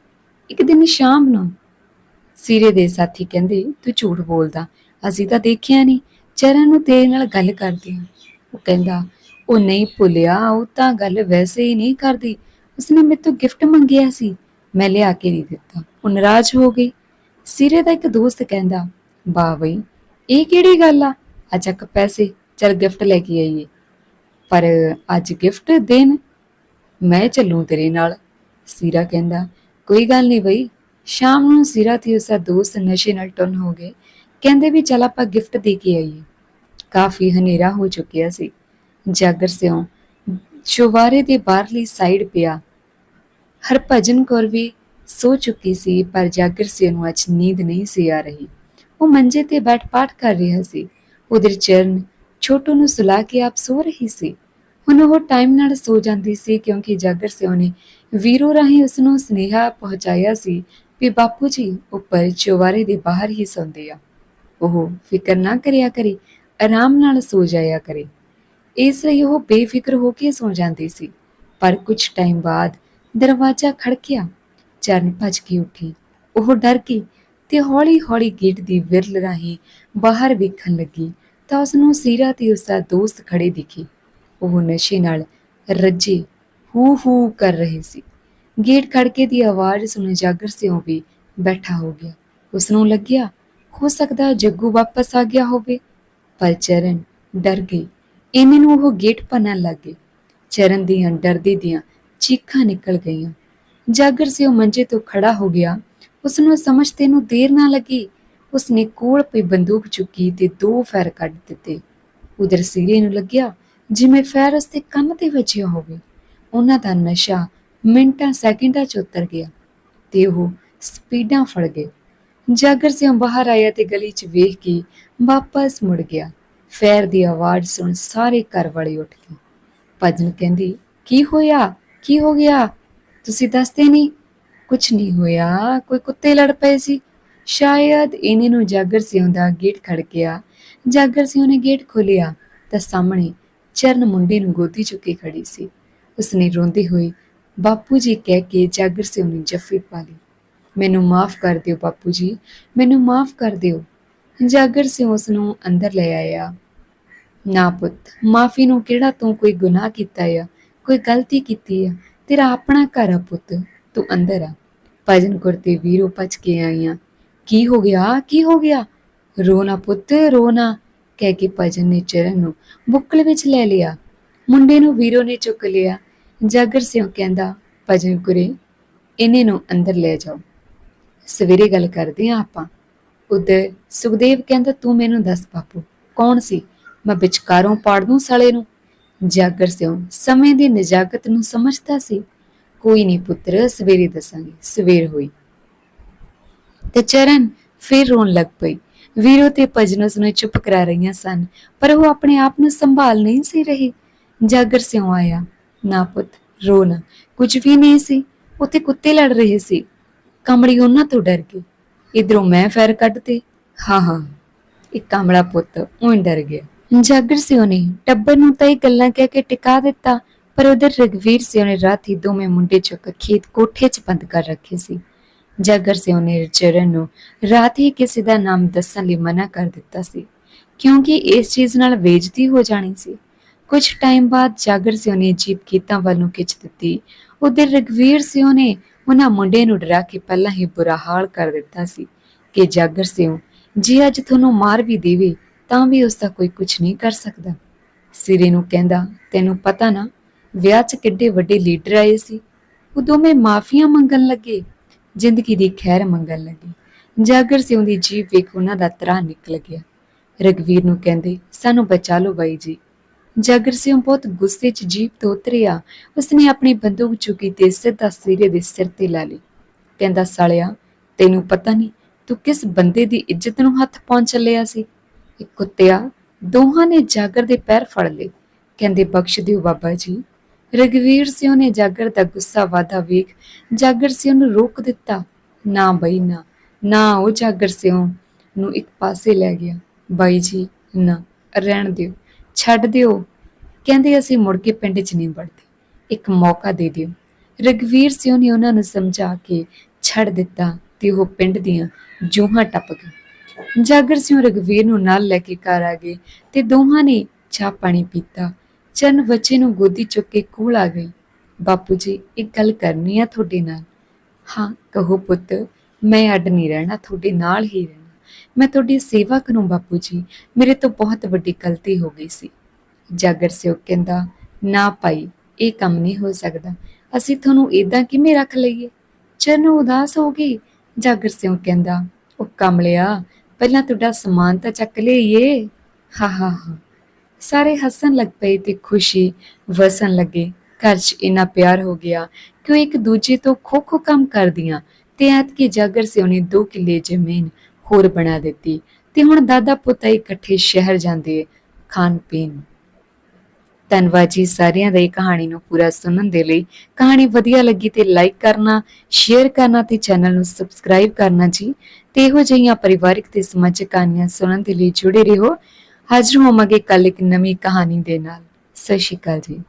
ਇੱਕ ਦਿਨ ਸ਼ਾਮ ਨੂੰ ਸੀਰੇ ਦੇ ਸਾਥੀ ਕਹਿੰਦੇ, ਤੂੰ ਝੂਠ ਬੋਲਦਾ, ਅਸੀਂ ਤਾਂ ਦੇਖਿਆ ਨਹੀਂ ਚਰਨ ਨੂੰ ਤੇਰੇ ਨਾਲ ਗੱਲ ਕਰਦੇ ਹਾਂ। ਉਹ ਕਹਿੰਦਾ, ਉਹ ਨਹੀਂ ਭੁੱਲਿਆ, ਉਹ ਤਾਂ ਗੱਲ ਵੈਸੇ ਹੀ ਨਹੀਂ ਕਰਦੀ। ਉਸਨੇ ਮੇਰੇ ਤੋਂ ਗਿਫਟ ਮੰਗਿਆ ਸੀ, ਮੈਂ ਲਿਆ ਕੇ ਨਹੀਂ ਦਿੱਤਾ। ਉਹ ਨਾਰਾਜ਼ ਹੋ ਗਈ। ਸਿਰੇ ਦਾ ਇੱਕ ਦੋਸਤ ਕਹਿੰਦਾ, ਵਾਹ ਬਈ ਇਹ ਕਿਹੜੀ ਗੱਲ ਆ? ਅਚੱਕ ਪੈਸੇ, ਚਲ ਗਿਫਟ ਲੈ ਕੇ ਆਈਏ। ਪਰ ਅੱਜ ਗਿਫਟ ਦੇਣ, ਮੈਂ ਚੱਲੂ ਤੇਰੇ ਨਾਲ, ਸੀਰਾ ਕਹਿੰਦਾ। ਕੋਈ ਗੱਲ ਨਹੀਂ ਬਈ, ਸ਼ਾਮ ਨੂੰ ਸੀਰਾ ਤੇ ਉਸਦਾ ਦੋਸਤ ਨਸ਼ੇ ਨਾਲ ਟੁੰਨ ਹੋ ਗਏ। ਕਹਿੰਦੇ ਵੀ ਚਲ ਆਪਾਂ ਗਿਫਟ ਦੇ ਕੇ ਆਈਏ। ਕਾਫੀ ਹਨੇਰਾ ਹੋ ਚੁੱਕਿਆ ਸੀ। ਜਾਗਰ ਸਿਉ, ਸ਼ੁਵਾਰੇ ਦੇ ਬਾਹਰਲੀ ਸਾਈਡ ਪਿਆ। ਹਰਭਜਨ ਕੌਰ ਵੀ ਸੋ ਚੁੱਕੀ ਸੀ, ਪਰ ਜਾਗਰ ਸਿਓ ਨੂੰ ਅੱਜ ਨੀਂਦ ਨਹੀਂ ਸੀ ਆ ਰਹੀ। ਉਹ ਮੰਜੇ ਤੇ ਬੈਠ ਪਾਠ ਕਰ ਰਿਹਾ ਸੀ। ਉਧਰ ਚਰਨ ਛੋਟੂ ਨੂੰ ਸੁਲਾ ਕੇ ਆਪ ਸੋ ਰਹੀ ਸੀ। ਹੁਣ ਉਹ ਟਾਈਮ ਨਾਲ ਸੋ ਜਾਂਦੀ ਸੀ ਕਿਉਂਕਿ ਜਾਗਰ ਸਿੰਘ ਨੇ ਵੀਰੋ ਰਾਹੀਂ ਉਸ ਨੂੰ ਸੁਨੇਹਾ ਪਹੁੰਚਾਇਆ ਸੀ ਵੀ ਬਾਪੂ ਜੀ ਉੱਪਰ ਚੁਵਾਰੇ ਦੇ ਬਾਹਰ ਹੀ ਸੌਂਦੇ ਆ। ਉਹ ਫਿਕਰ ਨਾ ਕਰਿਆ ਕਰੇ, ਆਰਾਮ ਨਾਲ ਸੋ ਜਾਇਆ ਕਰੇ। ਇਸ ਲਈ ਉਹ ਬੇਫਿਕਰ ਹੋ ਕੇ ਸੋ ਜਾਂਦੀ ਸੀ। ਪਰ ਕੁਝ ਟਾਈਮ ਬਾਅਦ ਦਰਵਾਜ਼ਾ ਖੜਕਿਆ। ਚਰਨ ਭੱਜ ਕੇ ਉੱਠੀ। ਉਹ ਡਰ ਕੇ ਤੇ ਹੌਲੀ-ਹੌਲੀ ਗੇਟ ਦੀ ਵਿਰਲ ਰਾਹੀਂ ਬਾਹਰ ਵੇਖਣ ਲੱਗੀ ਤਾਂ ਉਸ ਨੂੰ ਸੀਰਾ ਤੇ ਉਸ ਦਾ ਦੋਸਤ ਖੜੇ ਦਿਖੇ। ਉਹ ਨਸ਼ੇ ਨਾਲ ਰੱਜੇ ਹੂ ਹੂ ਕਰ ਰਹੇ ਸੀ। ਗੇਟ ਖੜਕੇ ਦੀ ਆਵਾਜ਼ ਸੁਣ ਜਾਗਰ ਸਿਓ ਵੀ ਬੈਠਾ ਹੋ ਗਿਆ। ਉਸ ਨੂੰ ਲੱਗਿਆ, ਹੋ ਸਕਦਾ ਜੱਗੂ ਵਾਪਸ ਆ ਗਿਆ ਹੋਵੇ। ਪਰ ਚਰਨ ਡਰ ਗਈ। ਇੰਨੇ ਨੂੰ ਉਹ ਗੇਟ ਭੰਨਣ ਲੱਗ ਗਏ। ਚਰਨ ਦੀਆਂ ਡਰਦੀ ਦੀਆਂ ਚੀਖਾਂ ਨਿਕਲ ਗਈਆਂ। ਜਾਗਰ ਸਿਓ ਮੰਜੇ ਤੋਂ ਖੜਾ ਹੋ ਗਿਆ। ਉਸ ਨੂੰ ਸਮਝਦੇ ਨੂੰ ਦੇਰ ਨਾ ਲੱਗੀ। ਉਸ ਨੇ ਕੋਲ ਪਈ ਬੰਦੂਕ ਚੁੱਕੀ ਤੇ ਦੋ ਫੈਰ ਕੱਢ ਦਿੱਤੇ। ਉਧਰ ਸੀਰੇ ਨੂੰ ਲੱਗਿਆ ਜਿਵੇਂ ਫੈਰ ਉਸ ਦੇ ਕੰਨ ਤੇ ਵੱਜਿਆ ਹੋਵੇ। ਉਹਨਾਂ ਦਾ ਨਸ਼ਾ ਮਿੰਟਾਂ ਸੈਕਿੰਡਾਂ ਚ ਉਤਰ ਗਿਆ ਤੇ ਉਹ ਸਪੀਡਾਂ ਫੜ ਗਏ। ਜਾਗਰ ਸਿੰਘ ਬਾਹਰ ਆਇਆ ਤੇ ਗਲੀ 'ਚ ਵੇਖ ਕੇ ਵਾਪਸ ਮੁੜ ਗਿਆ। ਫੈਰ ਦੀ ਆਵਾਜ਼ ਸੁਣ ਸਾਰੇ ਘਰ ਵਾਲੇ ਉੱਠ ਗਏ। ਭਜਨ ਕਹਿੰਦੀ, ਕੀ ਹੋਇਆ? ਕੀ ਹੋ ਗਿਆ? ਤੁਸੀਂ ਦੱਸਦੇ ਨਹੀਂ? ਕੁਝ ਨਹੀਂ ਹੋਇਆ, ਕੋਈ ਕੁੱਤੇ ਲੜ ਪਏ ਸੀ। ਸ਼ਾਇਦ ਇਹਨੇ ਨੂੰ ਜਾਗਰ ਸਿੰਘ ਦਾ ਗੇਟ ਖੜ ਗਿਆ। ਜਾਗਰ ਸਿੰਘ ਨੇ ਗੇਟ ਖੋਲਿਆ ਤਾਂ ਸਾਹਮਣੇ ਚਰਨ ਮੁੰਡੇ ਨੂੰ ਗੋਦੀ ਚੁੱਕੀ ਖੜੀ ਸੀ। ਉਸਨੇ ਰੋਂਦੇ ਹੋਏ ਬਾਪੂ ਜੀ ਕਹਿ ਕੇ ਜਾਗਰ ਸਿੰਘ ਨੂੰ ਜੱਫੀ ਪਾ ਲਈ ਮੈਨੂੰ ਮਾਫ ਕਰ ਦਿਓ ਬਾਪੂ ਜੀ, ਮੈਨੂੰ ਮਾਫ ਕਰ ਦਿਓ। ਜਾਗਰ ਸਿੰਘ ਉਸ ਨੂੰ ਅੰਦਰ ਲੈ ਆਇਆ। ਨਾ ਪੁੱਤ, ਮਾਫੀ ਨੂੰ ਕਿਹੜਾ ਤੂੰ ਕੋਈ ਗੁਨਾਹ ਕੀਤਾ ਆ, ਕੋਈ ਗਲਤੀ ਕੀਤੀ ਆ? ਤੇਰਾ ਆਪਣਾ ਘਰ ਆ ਪੁੱਤ, ਤੂੰ ਅੰਦਰ ਆ। ਭਜਨ ਕਰਤੇ ਵੀਰੋ ਭੱਜ ਕੇ ਆਈਆਂ। ਕੀ ਹੋ ਗਿਆ? ਕੀ ਹੋ ਗਿਆ? ਰੋਣਾ ਪੁੱਤ ਰੋਣਾ ਕਹਿ ਕੇ ਭਜਨ ਨੇ ਚਰਨ ਨੂੰ ਬੁੱਕਲ ਵਿੱਚ ਲੈ ਲਿਆ। ਮੁੰਡੇ ਨੂੰ ਵੀਰੋ ਨੇ ਚੁੱਕ ਲਿਆ। ਜਾਗਰ ਸਿੰਘ ਕਹਿੰਦਾ, ਭਜਨ ਕੁਰੇ ਇਹਨੇ ਨੂੰ ਅੰਦਰ ਲੈ ਜਾਓ। ਸਵੇਰੇ ਗੱਲ ਕਰਦੇ ਆ ਆਪਾਂ। ਉਧਰ ਸੁਖਦੇਵ ਕਹਿੰਦਾ, ਤੂੰ ਮੈਨੂੰ ਦੱਸ ਬਾਪੂ, ਕੌਣ ਸੀ? ਮੈਂ ਵਿਚਕਾਰੋਂ ਪਾੜ ਦੂੰ ਸਾਲੇ ਨੂੰ। ਜਾਗਰ ਸਿੰਘ ਸਮੇਂ ਦੀ ਨਜਾਕਤ ਨੂੰ ਸਮਝਦਾ ਸੀ। ਕੋਈ ਨਹੀਂ ਪੁੱਤਰ, ਸਵੇਰੇ ਦੱਸਾਂਗੇ। ਸਵੇਰ ਹੋਈ। ਤੇ ਚਰਨ ਫਿਰ ਰੋਣ ਲੱਗ ਪਈ ਵੀਰੋ ਤੇ ਭਜਨ ਨੂੰ ਚੁੱਪ ਕਰਾ ਰਹੀਆਂ ਸਨ, ਪਰ ਉਹ ਆਪਣੇ ਆਪ ਨੂੰ ਸੰਭਾਲ ਨਹੀਂ ਸੀ ਰਹੀ। ਜਾਗਰ ਸਿਉ ਆਇਆ। ਨਾ ਪੁੱਤ, ਰੋ ਨਾ। ਕੁਝ ਵੀ ਨਹੀਂ ਸੀ। ਉੱਥੇ ਕੁੱਤੇ ਲੜ ਰਹੇ ਸੀ। ਕਮੜੀ ਉਹਨਾਂ ਤੋਂ ਡਰ ਗਈ। ਇਧਰੋਂ ਮੈਂ ਫੈਰ ਕੱਢਤੇ ਹਾਂ ਹਾਂ। ਇੱਕ ਕਮਲਾ ਪੁੱਤ ਉਹ ਡਰ ਗਿਆ। ਜਾਗਰ ਸਿਉ ਨੇ ਟੱਬਰ ਨੂੰ ਤਾਂ ਇਹ ਗੱਲਾਂ ਕਹਿ ਕੇ ਟਿਕਾ ਦਿੱਤਾ। ਪਰ ਉਧਰ ਰਗਵੀਰ ਸਿਉ ਨੇ ਰਾਤੀ ਦੋਵੇਂ ਮੁੰਡੇ ਚੁੱਕ ਖੇਤ ਕੋਠੇ 'ਚ ਬੰਦ ਕਰ ਰੱਖੇ ਸੀ। ਜਾਗਰ ਸਿਉ ਨੇ ਚਰਨ ਨੂੰ ਰਾਤ ਹੀ ਕਿਸੇ ਦਾ ਨਾਮ ਦੱਸਣ ਲਈ ਮਨਾ ਕਰ ਦਿੱਤਾ ਸੀ, ਕਿਉਂਕਿ ਇਸ ਚੀਜ਼ ਨਾਲ ਬੇਇੱਜ਼ਤੀ ਹੋ ਜਾਣੀ ਸੀ। ਕੁਝ ਟਾਈਮ ਬਾਅਦ ਜਾਗਰ ਸਿਉ ਨੇ ਜੀਪ ਖੇਤਾਂ ਵੱਲ ਨੂੰ ਖਿੱਚ ਦਿੱਤੀ। ਉਧਰ ਰਗਵੀਰ ਸਿਉ ਨੇ ਉਹਨਾਂ ਮੁੰਡੇ ਨੂੰ ਡਰਾ ਕੇ ਪਹਿਲਾਂ ਹੀ ਬੁਰਾ ਹਾਲ ਕਰ ਦਿੱਤਾ ਸੀ ਕਿ ਜਾਗਰ ਸਿਉ ਜੇ ਅੱਜ ਤੁਹਾਨੂੰ ਮਾਰ ਵੀ ਦੇਵੇ ਤਾਂ ਵੀ ਉਸ ਦਾ ਕੋਈ ਕੁਝ ਨਹੀਂ ਕਰ ਸਕਦਾ। ਸਿਰੇ ਨੂੰ ਕਹਿੰਦਾ, ਤੈਨੂੰ ਪਤਾ ਨਾ ਵਿਆਹ 'ਚ ਕਿੱਡੇ ਵੱਡੇ ਲੀਡਰ ਆਏ ਸੀ। ਉਹ ਦੋਵੇਂ ਮਾਫੀਆਂ ਮੰਗਣ ਲੱਗੇ, ਜ਼ਿੰਦਗੀ ਦੀ ਖੈਰ ਮੰਗਣ ਲੱਗੇ। ਜਾਗਰ ਸਿੰਘ ਦੀ ਜੀਭ ਵੇਖ ਉਹਨਾਂ ਦਾ ਤਰਾ ਨਿਕਲ ਗਿਆ। ਰਗਵੀਰ ਨੂੰ ਕਹਿੰਦੇ, ਸਾਨੂੰ ਬਚਾ ਲਓ ਬਾਈ ਜੀ। ਜਾਗਰ ਸਿੰਘ ਬਹੁਤ ਗੁੱਸੇ 'ਚ ਜੀਪ ਤੋਂ ਉਤਰਿਆ। ਉਸਨੇ ਆਪਣੀ ਬੰਦੂਕ ਚੁੱਕੀ ਤੇ ਸਿੱਧਾ ਸਿਰੇ ਦੇ ਸਿਰ ਤੇ ਲਾ ਲਈ। ਕਹਿੰਦਾ, ਸਾਲਿਆ, ਤੈਨੂੰ ਪਤਾ ਨਹੀਂ, ਤੂੰ ਕਿਸ ਬੰਦੇ ਦੀ ਇੱਜ਼ਤ ਨੂੰ ਹੱਥ ਪਾਉਣ ਚੱਲਿਆ ਸੀ? ਇਹ ਕੁੱਤਿਆ, ਦੋਹਾਂ ਨੇ ਜਾਗਰ ਦੇ ਪੈਰ ਫੜ ਲਏ। ਕਹਿੰਦੇ, ਬਖਸ਼ ਦਿਓ ਬਾਬਾ ਜੀ। ਰਗਵੀਰ ਸਿੰਘ ਨੇ ਜਾਗਰ ਦਾ ਗੁੱਸਾ ਵਾਧਾ ਵੇਖ, ਜਾਗਰ ਸਿੰਘ ਨੂੰ ਰੋਕ ਦਿੱਤਾ। ਨਾ ਬਈ, ਨਾ ਨਾ ਉਹ ਜਾਗਰ ਸਿੰਘ ਨੂੰ ਇੱਕ ਪਾਸੇ ਲੈ ਗਿਆ। ਬਾਈ ਜੀ, ਨਾ, ਰਹਿਣ ਦਿਓ, ਛੱਡ ਦਿਓ। ਕਹਿੰਦੇ ਅਸੀਂ ਮੁੜ ਕੇ ਪਿੰਡ 'ਚ ਨਹੀਂ ਵੜਦੇ। ਇੱਕ ਮੌਕਾ ਦੇ ਦਿਓ। ਰਗਵੀਰ ਸਿੰਘ ਨੇ ਉਹਨਾਂ ਨੂੰ ਸਮਝਾ ਕੇ ਛੱਡ ਦਿੱਤਾ ਤੇ ਉਹ ਪਿੰਡ ਦੀਆਂ ਜੂਹਾਂ ਟੱਪ ਗਏ ਜਾਗਰ ਸਿੰਘ ਰਗਵੀਰ ਨੂੰ ਨਾਲ ਲੈ ਕੇ ਘਰ ਆ ਗਏ ਤੇ ਦੋਹਾਂ ਨੇ ਚਾਹ ਪਾਣੀ ਪੀਤਾ। ਚੰਨ ਬੱਚੇ ਨੂੰ ਗੋਦੀ ਚੁੱਕ ਕੇ ਕੋਲ ਆ ਗਈ। ਬਾਪੂ ਜੀ, ਇੱਕ ਗੱਲ ਕਰਨੀ ਆ ਤੁਹਾਡੇ ਨਾਲ। ਹਾਂ, ਕਹੋ ਪੁੱਤ, ਮੈਂ ਅੱਡ ਨਹੀਂ ਰਹਿਣਾ, ਤੁਹਾਡੇ ਨਾਲ ਹੀ ਰਹਿਣਾ। ਮੈਂ ਤੁਹਾਡੀ ਸੇਵਾ ਕਰੂੰ ਬਾਪੂ ਜੀ। ਮੇਰੇ ਤੋਂ ਬਹੁਤ ਵੱਡੀ ਗਲਤੀ ਹੋ ਗਈ ਸੀ। ਜਾਗਰ ਸਿਓ ਕਹਿੰਦਾ, ਨਾ ਭਾਈ, ਇਹ ਕੰਮ ਨਹੀਂ ਹੋ ਸਕਦਾ। ਅਸੀਂ ਤੁਹਾਨੂੰ ਇਦਾਂ ਕਿਵੇਂ ਰੱਖ ਲਈਏ? ਚਰਨ ਉਦਾਸ ਹੋ ਗਈ। ਜਾਗਰ ਸਿਓ ਕਹਿੰਦਾ, ਉਹ ਕਮਲਿਆ ਪਹਿਲਾਂ ਤੁਹਾਡਾ ਸਮਾਨ ਤਾਂ ਚੱਕ ਲਈਏ। ਹਾ ਹਾ ਹਾ। ਸਾਰੇ ਹੱਸਣ ਲੱਗ ਪਏ ਤੇ ਖੁਸ਼ੀ ਵਸਣ ਲੱਗੇ। ਘਰ 'ਚ ਇੰਨਾ ਪਿਆਰ ਹੋ ਗਿਆ ਕਿ ਉਹ ਇੱਕ ਦੂਜੇ ਤੋਂ ਖੋ ਖੋ ਕੰਮ ਕਰਦੀਆਂ ਤੇ ਐਤਕੀ ਜਾਗਰ ਸਿਓ ਨੇ 2 ਕਿੱਲੇ ਜ਼ਮੀਨ ਹੋਰ ਬਣਾ ਦਿੱਤੀ ਤੇ ਹੁਣ ਦਾਦਾ ਪੁੱਤ ਇਕੱਠੇ ਸ਼ਹਿਰ ਜਾਂਦੇ ਖਾਣ ਪੀਣ। ਧੰਨਵਾਦ ਜੀ ਸਾਰਿਆਂ ਦਾ ਕਹਾਣੀ ਨੂੰ ਪੂਰਾ ਸੁਣਨ ਦੇ ਲਈ। ਕਹਾਣੀ ਵਧੀਆ ਲੱਗੀ ਤੇ ਲਾਈਕ ਕਰਨਾ ਸ਼ੇਅਰ ਕਰਨਾ ਤੇ ਚੈਨਲ ਨੂੰ ਸਬਸਕ੍ਰਾਈਬ ਕਰਨਾ ਜੀ ਤੇ ਇਹੋ ਜਿਹੀਆਂ ਪਰਿਵਾਰਿਕ ਤੇ ਸਮਾਜਿਕ ਕਹਾਣੀਆਂ ਸੁਣਨ ਦੇ ਲਈ ਜੁੜੇ ਰਹੋ। ਹਾਜ਼ਰ ਹੋਵਾਂਗੇ ਕੱਲ ਇੱਕ ਨਵੀਂ ਕਹਾਣੀ ਦੇ ਨਾਲ। ਸਤਿ ਸ਼੍ਰੀ ਅਕਾਲ ਜੀ।